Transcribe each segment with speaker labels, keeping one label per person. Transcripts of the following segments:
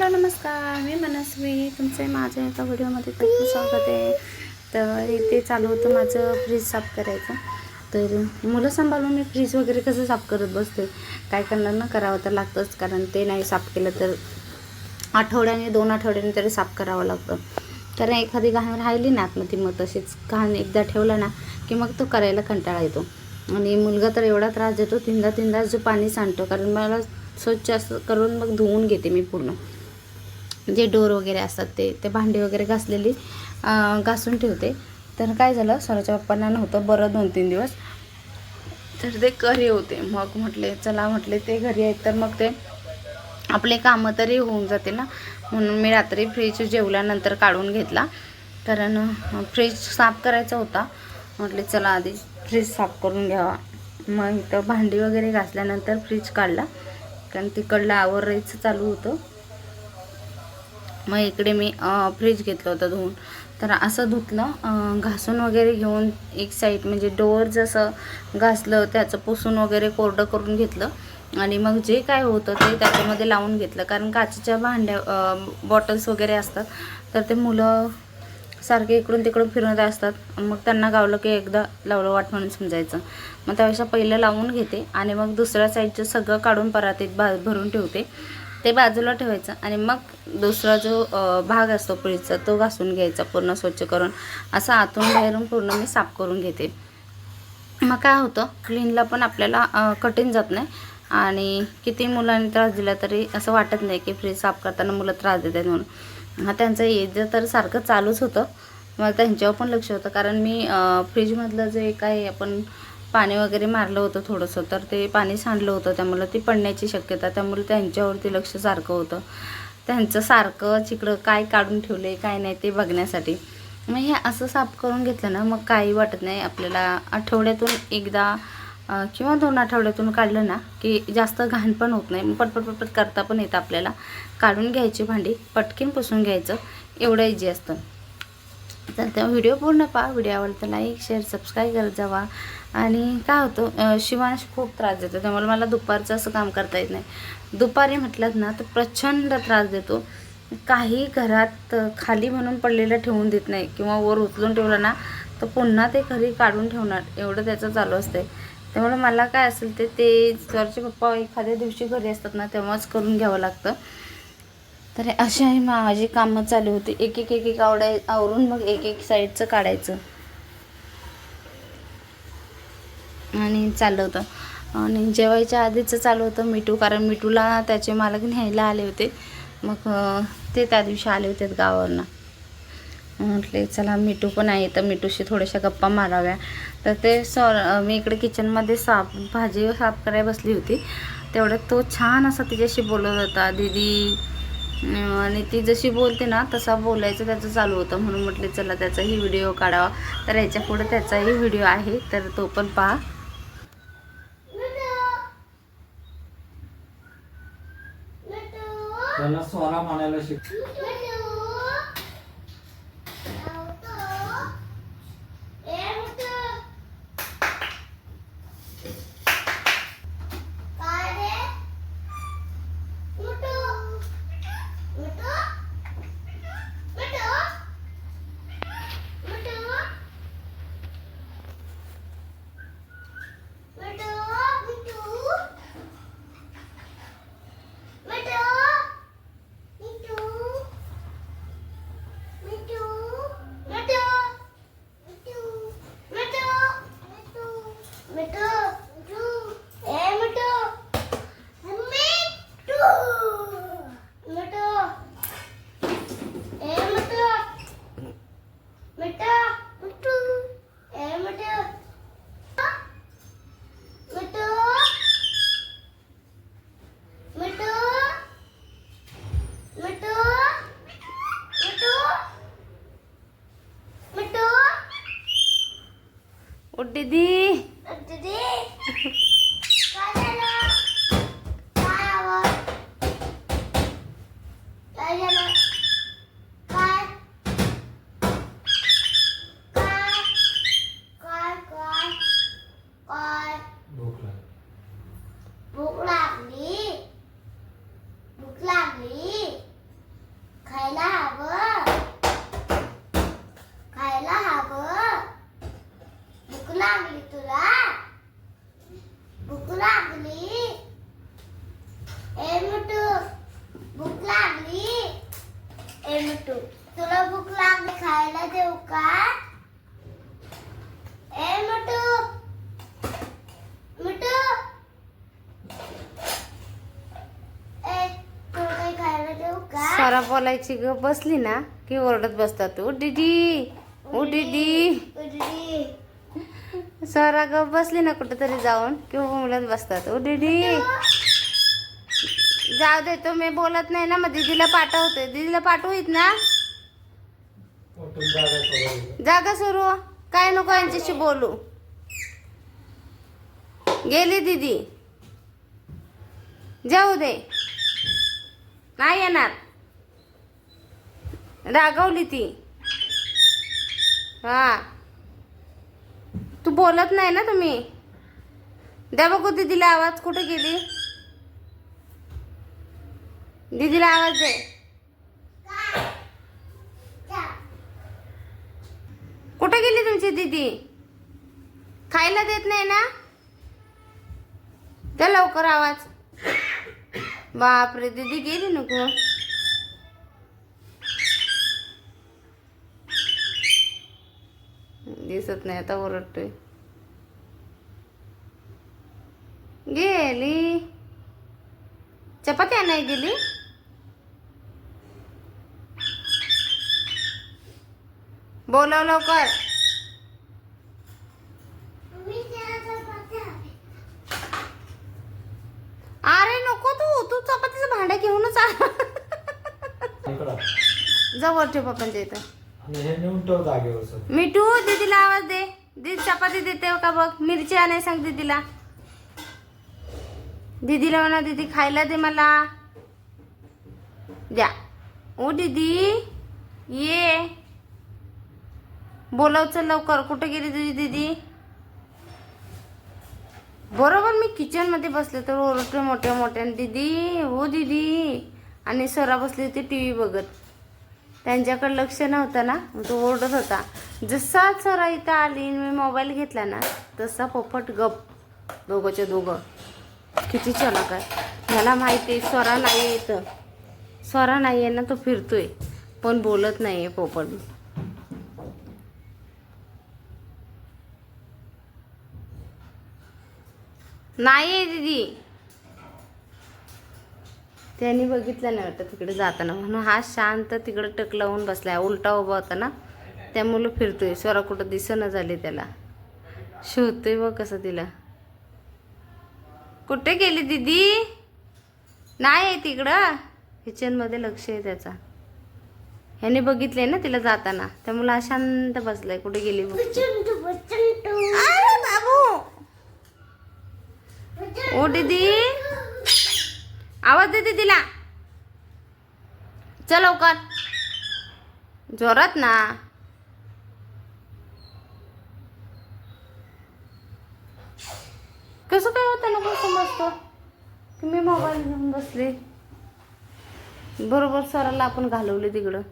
Speaker 1: Hello नमस्कार. मी मनस्वी. तुमचे माझ्या एका व्हिडिओमध्ये खूप स्वागत आहे. तर इथे चालू होतं माझं फ्रीज साफ करायचं. तर मुलं सांभाळून मी फ्रीज वगैरे कसं साफ करत बसते? काय करणार ना? करावं तर लागतंच. कारण ते नाही साफ केलं तर आठवड्याने दोन आठवड्याने तरी साफ करावं लागतं. कारण एखादी घाण राहिली ना आतमध्ये मग तशीच घाण एकदा ठेवला ना की मग तो करायला कंटाळा येतो. आणि मुलगा तर एवढा त्रास देतो तीनदा तीनदा जो पाणी सांडतो. कारण मला स्वच्छ असं करून मग धुवून घेते मी पूर्ण. जे डोर वगैरे असतात ते ते भांडी वगैरे घासलेली घासून ठेवते. तर काय झालं स्वराच्या पप्पांना नव्हतं बरं दोन तीन दिवस. तर ते घरी होते. मग म्हटले चला म्हटले ते घरी आहेत. तर मग ते आपले कामं तरी होऊन जाते ना. म्हणून मी रात्री फ्रीज जेवल्यानंतर काढून घेतला. कारण फ्रीज साफ करायचा होता. म्हटले चला आधी फ्रीज साफ करून घ्यावा. मग इथं भांडी वगैरे घासल्यानंतर फ्रीज काढला. कारण तिकडलं आवरायचं चालू होतं. मग इकडे मी फ्रीज घेतलं होतं धुवून. तर असं धुतलं घासून वगैरे घेऊन एक साईड म्हणजे डोअर जसं घासलं त्याचं पुसून वगैरे कोरडं करून घेतलं. आणि मग जे काय होतं ते त्याच्यामध्ये लावून घेतलं. कारण काचेच्या भांड्या बॉटल्स वगैरे असतात. तर ते मुलं सारखे इकडून तिकडून फिरत असतात. मग त्यांना गावलं की एकदा लावलं वाट म्हणून समजायचं. मग त्यापेक्षा पहिलं लावून घेते. आणि मग दुसऱ्या साईडचं सगळं काढून परातीत भा भरून ठेवते. ते बाजूला ठेवायचं आणि मग दुसरा जो भाग असतो फ्रीजचा तो घासून घ्यायचा पूर्ण स्वच्छ करून. असं आतून बाहेरून पूर्ण मी साफ करून घेते. मग काय होतं क्लीनला पण आपल्याला कठीण जात नाही. आणि किती मुलांनी त्रास दिला तरी असं वाटत नाही की फ्रीज साफ करताना मुलं त्रास देतात म्हणून. हा त्यांचं येज तर सारखं चालूच होतं. मग त्यांच्यावर पण लक्ष होतं. कारण मी फ्रीजमधलं जे काही आपण पाणी वगैरे मारलं होतं थोडंसं तर ते पाणी सांडलं होतं त्यामुळे ती पडण्याची शक्यता त्यामुळे त्यांच्यावरती लक्ष सारखं होतं. त्यांचं सारखं चिकडं काय काढून ठेवले काय नाही ते बघण्यासाठी. मग हे असं साफ करून घेतलं ना मग काही वाटत नाही आपल्याला. आठवड्यातून एकदा किंवा दोन आठवड्यातून काढलं ना की जास्त घाण पण होत नाही. मग पटपट पटपट करता पण येतं आपल्याला. काढून घ्यायची भांडी पटकीन पुसून घ्यायचं. एवढं इजी असतं. तर त्या व्हिडिओ पूर्ण पहा. व्हिडिओ आवडतं लाईक शेअर सबस्क्राईब करत जावा. आणि काय होतं शिवांश खूप त्रास देतो. त्यामुळे मला दुपारचं असं काम करता येत नाही. दुपारी म्हटलं ना तर प्रचंड त्रास देतो. काही घरात खाली म्हणून पडलेलं ठेवून देत नाही. किंवा वर उचलून ठेवलं ना तर पुन्हा ते घरी काढून ठेवणार. एवढं त्याचं चालू असते त्यामुळे मला काय असेल ते ते स्वरचे पप्पा एखाद्या दिवशी घरी असतात ना तेव्हाच करून घ्यावं लागतं. तर अशी आहे माझी कामं चालू होती. एक एक एक एक आवडाय आवरून मग एक एक साईडचं काढायचं. आणि चाललं होतं. आणि जेवायच्या आधीचं चालू होतं मिठू कारण मिठूला त्याचे मालक न्यायला आले होते. मग ते त्या दिवशी आले होते गावावरनं. म्हटले चला मिठू पण आहे. तर मिठूशी थोड्याशा गप्पा माराव्या. तर ते सॉ मी इकडे किचनमध्ये साफ भाजी साफ करायला बसली होती. तेवढ्यात तो छान असा तिच्याशी बोलत होता. दीदी आणि ती जशी बोलते ना तसा बोलायचं त्याचं चालू होतं. म्हणून म्हटले चला त्याचाही व्हिडिओ काढावा. तर याच्यापुढे त्याचाही व्हिडिओ आहे. तर तो पण पहा.
Speaker 2: त्याला स्वरा म्हणायला शिक
Speaker 1: ओ दीदी
Speaker 2: लागली तुला?
Speaker 3: भूक लागली? ए मुटू भूक लागली? ए मुटू तुला भूक लागली खायला देऊ का? ए मुटू मुटू ए तुला काही खायला देऊ का?
Speaker 1: सारा बोलायची ग बसली ना की ओरडत बसतात. तू डिडी ओ
Speaker 3: डिडी
Speaker 1: सारा ग बसली ना कुठेतरी जाऊन. किंवा मुलात बसतात. ओ दीदी. जाऊ दे तो मी बोलत नाही ना मग दीदीला पाठवते. दीदीला पाठवूत ना?
Speaker 2: जागा
Speaker 1: जागा सुरू. काय नको यांच्याशी बोलू? गेली दीदी. जाऊ दे. नाही येणार. रागवली ती. हा. तू बोलत नाही ना तुम्ही. द्या बघू दीदीला आवाज कुठे गेली. दीदीला आवाज दे. कुठे गेली तुमची दीदी? खायला देत नाही ना? द्या लवकर आवाज. बापरे दीदी गेली नको. दिसत नाही आता ओरडतोय. गेली. चपाती नाही गेली? बोलव लवकर.
Speaker 3: चपात्या.
Speaker 1: अरे नको तू तू चपातीचं भांडं घेऊनच आ
Speaker 2: इकडं.
Speaker 1: जवळ ठेव पप्पांच्या इथं.
Speaker 2: आणि हे नेऊन ठेव जागेवर
Speaker 1: मिठू दीदीला आवाज दे. दीदी चपाती देते हो का बघ? मिरची आणाय सांग दीदीला दीदीला म्हणा दीदी खायला दे मला. द्या. ओ दीदी ये. बोलव लवकर. कुठे गेली तुझी दीदी? बरोबर मी किचनमध्ये बसले तर ओरडते मोठ्या मोठ्या दीदी हो दीदी. आणि सरा बसली होती टी व्ही बघत. त्यांच्याकडे लक्ष नव्हतं ना तो ओरडत होता. जसा सरा इथं आली आणि मी मोबाईल घेतला ना तसा पोपट गप दोघंच्या दोघं. किती चलाक आहे मला माहिती आहे स्वरा नाही आहे इथं. स्वरा नाही आहे ना तो फिरतोय. पण बोलत नाही आहे पोपट. नाही आहे दीदी. त्यांनी बघितलं नाही वाटतं तिकडे जाताना. म्हणून हा शांत तिकडे टक लावून आहे उलटा उभा होता ना त्यामुळं फिरतोय. स्वरा कुठं दिसणं झाली त्याला. शोधतोय बघ कसं तिला. कुठे गेली दीदी? नाही आहे तिकडं. किचनमध्ये लक्ष आहे त्याचा. ह्याने बघितलंय ना तिला जाताना. त्यामुळे हा शांत बसलाय. कुठे गेली बघ ओ दीदी! आवाज देते तिला चल लवकर. जोरात ना. कसं काय होतं नको समजतो? की मी मोबाईल घेऊन बसले. बरोबर सराला आपण घालवले तिकडं.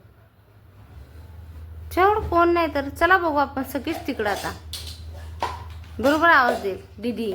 Speaker 1: तेवढं कोण नाही तर चला बघू आपण सगळीच तिकडं आता. बरोबर आवाज देईल दीदी.